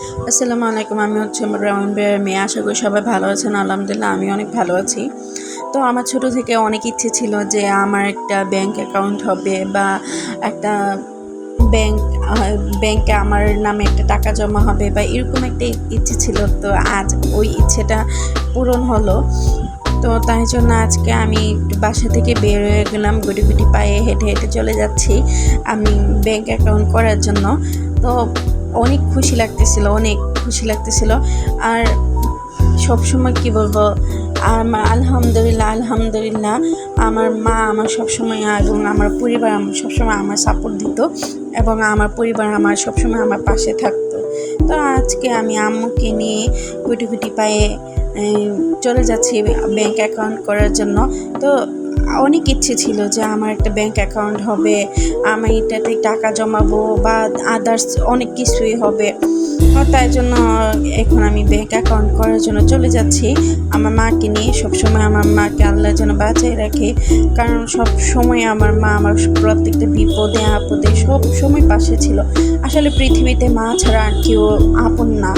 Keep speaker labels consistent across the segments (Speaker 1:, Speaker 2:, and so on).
Speaker 1: আসসালামু আলাইকুম, আমি হচ্ছে রহমান বের মেয়ে। আশা করি সবাই ভালো আছেন। আলহামদুলিল্লাহ, আমি অনেক ভালো আছি। তো আমার ছোট থেকে অনেক ইচ্ছে ছিল যে আমার একটা ব্যাংক অ্যাকাউন্ট হবে বা একটা ব্যাংক ব্যাংকে আমার নামে একটা টাকা জমা হবে বা এরকম একটা ইচ্ছে ছিল। তো আজ ওই ইচ্ছেটা পূরণ হলো। তো তাই জন্য আজকে আমি একটু বাসা থেকে বের হয়ে গেলাম গুটি গুটি পায়ে হেঁটে হেঁটে চলে যাচ্ছি আমি ব্যাংক অ্যাকাউন্ট করার জন্য। তো অনেক খুশি লাগতেছিল, অনেক খুশি লাগতেছিল। আর সবসময় কি বলব, আমার আলহামদুলিল্লাহ আলহামদুলিল্লাহ, আমার মা আমার সবসময় এবং আমার পরিবার আমার সবসময় আমার সাপোর্ট দিত এবং আমার পরিবার আমার সবসময় আমার পাশে থাকতো। তো আজকে আমি আম্মুকে নিয়ে গুটি গুটি পায়ে চলে যাচ্ছি ব্যাংক অ্যাকাউন্ট করার জন্য। তো অনেক ইচ্ছে ছিল যে আমার একটা ব্যাংক অ্যাকাউন্ট হবে, আমি এটাতে টাকা জমাবো বা আদার্স অনেক কিছুই হবে। তাই জন্য এখন আমি ব্যাংক অ্যাকাউন্ট করার জন্য চলে যাচ্ছি। আমার মাকে নিয়ে সবসময় আমার মাকে আল্লাহ যেন বাঁচাই রাখে। কারণ সব সময় আমার মা আমার প্রত্যেকটা বিপদে, আপদে সব সময় পাশে ছিল। আসলে পৃথিবীতে মা ছাড়া আর কেউ আপন না।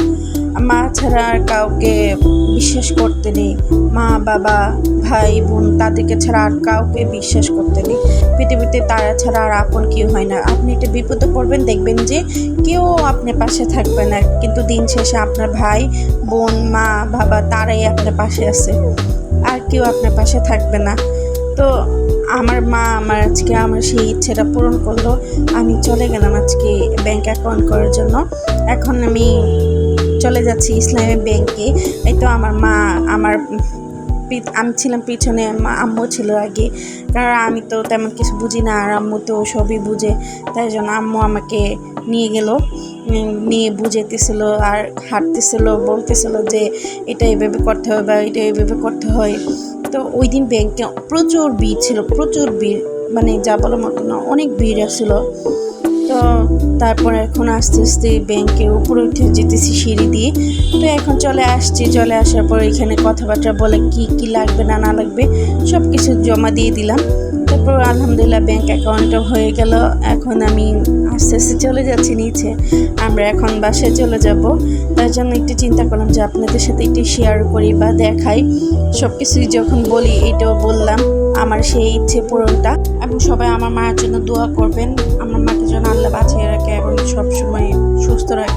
Speaker 1: মা ছাড়া আর কাউকে বিশ্বাস করতে নেই। মা, বাবা, ভাই, বোন তাদেরকে ছাড়া আর কাউকে বিশ্বাস করতে নেই। পৃথিবীতে তারা ছাড়া আর আপন কেউ হয় না। আপনি একটা বিপদে পড়বেন, দেখবেন যে কেউ আপনার পাশে থাকবে না। কিন্তু দিন শেষে আপনার ভাই, বোন, মা, বাবা তারাই আপনার পাশে আছে। আর কেউ আপনার পাশে থাকবে না। তো আমার মা আমার আজকে আমার সেই ইচ্ছেটা পূরণ করল। আমি চলে গেলাম আজকে ব্যাংক অ্যাকাউন্ট করার জন্য। এখন আমি চলে যাচ্ছি ইসলামী ব্যাংকে। এই তো আমার মা, আমার আমি ছিলাম পিছনে আম্মু ছিল আগে। কারণ আমি তো তেমন কিছু বুঝি না, আর আম্মু তো সবই বুঝে। তাই জন্য আম্মু আমাকে নিয়ে গেল নিয়ে বুঝেতেছিল আর হাঁটতেছিল, বলতেছিল যে এটা এভাবে করতে হবে বা এটা এইভাবে করতে হয়। তো ওই দিন ব্যাংকে প্রচুর ভিড় ছিল, প্রচুর ভিড় মানে যা বলার মতো না, অনেক ভিড় ছিল তো তারপর এখন আস্তে আস্তে ব্যাংকের উপরে উঠে যেতেছি সিঁড়ি দিয়ে। তো এখন চলে আসছি, চলে আসার পর এখানে কথাবার্তা বলে কি কি লাগবে, না না লাগবে সব কিছু জমা দিয়ে দিলাম। তারপর আলহামদুলিল্লাহ ব্যাংক অ্যাকাউন্টও হয়ে গেল। এখন আমি আস্তে আস্তে চলে যাচ্ছি নিচে। আমরা এখন বাসায় চলে যাব। তার জন্য একটু চিন্তা করলাম যে আপনাদের সাথে একটু শেয়ার করি বা দেখাই। সব কিছুই যখন বলি, এটাও বললাম। আমার সেই ইচ্ছে পূরণটা। এবং সবাই আমার মায়ের জন্য দোয়া করবেন। আমার মাকে যেন আল্লাহ বাঁচিয়ে রাখে এবং সবসময় সুস্থ রাখে।